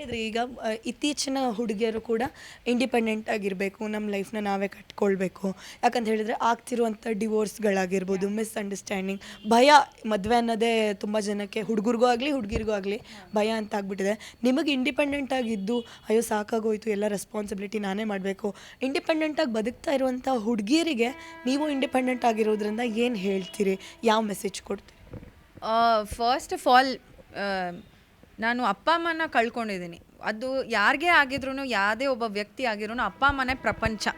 ಹೇಳಿದ್ರೆ ಈಗ ಇತ್ತೀಚಿನ ಹುಡುಗಿಯರು ಕೂಡ ಇಂಡಿಪೆಂಡೆಂಟ್ ಆಗಿರಬೇಕು ನಮ್ಮ ಲೈಫ್ನ ನಾವೇ ಕಟ್ಕೊಳ್ಬೇಕು. ಯಾಕಂತ ಹೇಳಿದರೆ ಆಗ್ತಿರುವಂಥ ಡಿವೋರ್ಸ್ಗಳಾಗಿರ್ಬೋದು ಮಿಸ್ಅಂಡರ್ಸ್ಟ್ಯಾಂಡಿಂಗ್ ಭಯ ಮದುವೆ ಅನ್ನೋದೇ ತುಂಬ ಜನಕ್ಕೆ ಹುಡುಗರಿಗೂ ಆಗಲಿ ಹುಡುಗಿರಿಗೂ ಆಗಲಿ ಭಯ ಅಂತ ಆಗ್ಬಿಟ್ಟಿದೆ. ನಿಮಗೆ ಇಂಡಿಪೆಂಡೆಂಟ್ ಆಗಿದ್ದು ಅಯ್ಯೋ ಸಾಕಾಗೋಯ್ತು ಎಲ್ಲ ರೆಸ್ಪಾನ್ಸಿಬಿಲಿಟಿ ನಾನೇ ಮಾಡಬೇಕು. ಇಂಡಿಪೆಂಡೆಂಟಾಗಿ ಬದುಕ್ತಾ ಇರುವಂಥ ಹುಡುಗಿಯರಿಗೆ ನೀವು ಇಂಡಿಪೆಂಡೆಂಟ್ ಆಗಿರೋದ್ರಿಂದ ಏನು ಹೇಳ್ತೀರಿ? ಯಾವ ಮೆಸೇಜ್ ಕೊಡ್ತೀರಿ? ಫಸ್ಟ್ ಆಫ್ ಆಲ್ ನಾನು ಅಪ್ಪ ಅಮ್ಮನ ಕಳ್ಕೊಂಡಿದ್ದೀನಿ. ಅದು ಯಾರಿಗೇ ಆಗಿದ್ರು ಯಾವುದೇ ಒಬ್ಬ ವ್ಯಕ್ತಿ ಆಗಿರೂ ಅಪ್ಪ ಅಮ್ಮನೇ ಪ್ರಪಂಚ.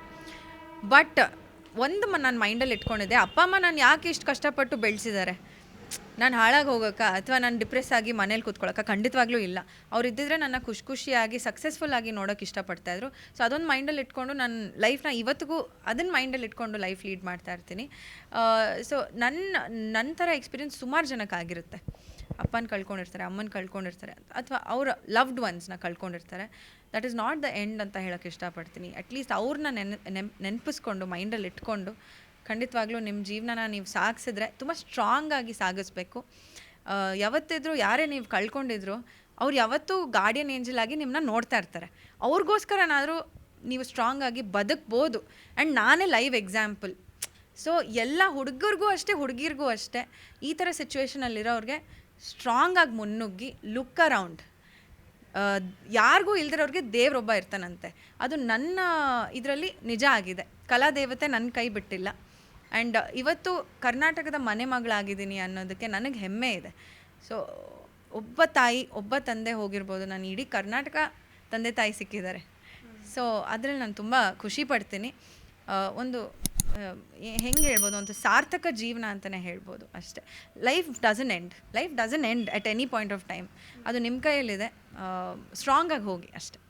ಬಟ್ ಒಂದು ನಾನು ಮೈಂಡಲ್ಲಿ ಇಟ್ಕೊಂಡಿದ್ದೆ, ಅಪ್ಪ ಅಮ್ಮ ನಾನು ಯಾಕೆ ಇಷ್ಟು ಕಷ್ಟಪಟ್ಟು ಬೆಳೆಸಿದ್ದಾರೆ? ನಾನು ಹಾಳಾಗಿ ಹೋಗೋಕ್ಕ ಅಥವಾ ನಾನು ಡಿಪ್ರೆಸ್ ಆಗಿ ಮನೇಲಿ ಕೂತ್ಕೊಳ್ಳೋಕೆ ಖಂಡಿತವಾಗ್ಲೂ ಇಲ್ಲ. ಅವ್ರು ಇದ್ದಿದ್ರೆ ನನ್ನ ಖುಷಿ ಖುಷಿಯಾಗಿ, ಸಕ್ಸಸ್ಫುಲ್ ಆಗಿ ನೋಡೋಕೆ ಇಷ್ಟಪಡ್ತಾಯಿದ್ರು ಸೊ ಅದೊಂದು ಮೈಂಡಲ್ಲಿ ಇಟ್ಕೊಂಡು ನನ್ನ ಲೈಫ್ನ ಇವತ್ತಿಗೂ ಅದನ್ನು ಮೈಂಡಲ್ಲಿ ಇಟ್ಕೊಂಡು ಲೈಫ್ ಲೀಡ್ ಮಾಡ್ತಾ ಇರ್ತೀನಿ. ಸೊ ನನ್ನ ನನ್ನ ಥರ ಎಕ್ಸ್ಪೀರಿಯನ್ಸ್ ಸುಮಾರು ಜನಕ್ಕೆ ಆಗಿರುತ್ತೆ. ಅಪ್ಪನ ಕಳ್ಕೊಂಡಿರ್ತಾರೆ, ಅಮ್ಮನ ಕಳ್ಕೊಂಡಿರ್ತಾರೆ ಅಥವಾ ಅವರ ಲವ್ಡ್ ಒನ್ಸ್ನ ಕಳ್ಕೊಂಡಿರ್ತಾರೆ. That is not the end ಅಂತ ಹೇಳೋಕ್ಕೆ ಇಷ್ಟಪಡ್ತೀನಿ. ಅಟ್ಲೀಸ್ಟ್ ಅವ್ರನ್ನ ನೆನ್ ನೆನ್, ನೆನಪಿಸ್ಕೊಂಡು ಮೈಂಡಲ್ಲಿ ಇಟ್ಕೊಂಡು ಖಂಡಿತವಾಗ್ಲೂ ನಿಮ್ಮ ಜೀವನನ ನೀವು ಸಾಗಿಸಿದ್ರೆ ತುಂಬ ಸ್ಟ್ರಾಂಗ್ ಆಗಿ ಸಾಗಿಸ್ಬೇಕು. ಯಾವತ್ತಿದ್ರು ಯಾರೇ ನೀವು ಕಳ್ಕೊಂಡಿದ್ರು, ಅವ್ರು ಯಾವತ್ತೂ ಗಾರ್ಡಿಯನ್ ಏಂಜಲ್ ಆಗಿ ನಿಮ್ಮನ್ನ ನೋಡ್ತಾ ಇರ್ತಾರೆ. ಅವ್ರಿಗೋಸ್ಕರನಾದರೂ ನೀವು ಸ್ಟ್ರಾಂಗ್ ಆಗಿ ಬದುಕ್ಬೋದು. ಆ್ಯಂಡ್ ನಾನೇ ಲೈವ್ ಎಕ್ಸಾಂಪಲ್ ಸೊ ಎಲ್ಲ ಹುಡುಗರಿಗೂ ಅಷ್ಟೇ, ಹುಡುಗಿರಿಗೂ ಅಷ್ಟೇ ಈ ಥರ ಸಿಚುವೇಶನಲ್ಲಿರೋರಿಗೆ ಸ್ಟ್ರಾಂಗ್ ಆಗಿ ಮುನ್ನುಗ್ಗಿ ಲುಕ್ ಅರೌಂಡ್ ಯಾರಿಗೂ ಇಲ್ದಿರೋರಿಗೆ ದೇವ್ರೊಬ್ಬ ಇರ್ತಾನಂತೆ. ಅದು ನನ್ನ ಇದರಲ್ಲಿ ನಿಜ ಆಗಿದೆ. ಕಲಾ ದೇವತೆ ನನ್ನ ಕೈ ಬಿಟ್ಟಿಲ್ಲ. ಆ್ಯಂಡ್ ಇವತ್ತು ಕರ್ನಾಟಕದ ಮನೆ ಮಗಳಾಗಿದ್ದೀನಿ ಅನ್ನೋದಕ್ಕೆ ನನಗೆ ಹೆಮ್ಮೆ ಇದೆ. ಸೊ ಒಬ್ಬ ತಾಯಿ, ಒಬ್ಬ ತಂದೆ ಹೋಗಿರ್ಬೋದು. ನಾನು ಇಡೀ ಕರ್ನಾಟಕ ತಂದೆ ತಾಯಿ ಸಿಕ್ಕಿದ್ದಾರೆ. ಸೊ ಅದರಲ್ಲಿ ನಾನು ತುಂಬ ಖುಷಿ ಪಡ್ತೀನಿ. ಒಂದು ಹೆಂಗೆ ಹೇಳ್ಬೋದು? ಒಂದು ಸಾರ್ಥಕ ಜೀವನ ಅಂತಲೇ ಹೇಳ್ಬೋದು ಅಷ್ಟೇ. Life doesn't end life doesn't end at any point of time ಅದು ನಿಮ್ಮ ಕೈಯಲ್ಲಿದೆ. ಸ್ಟ್ರಾಂಗಾಗಿ ಹೋಗಿ ಅಷ್ಟೇ.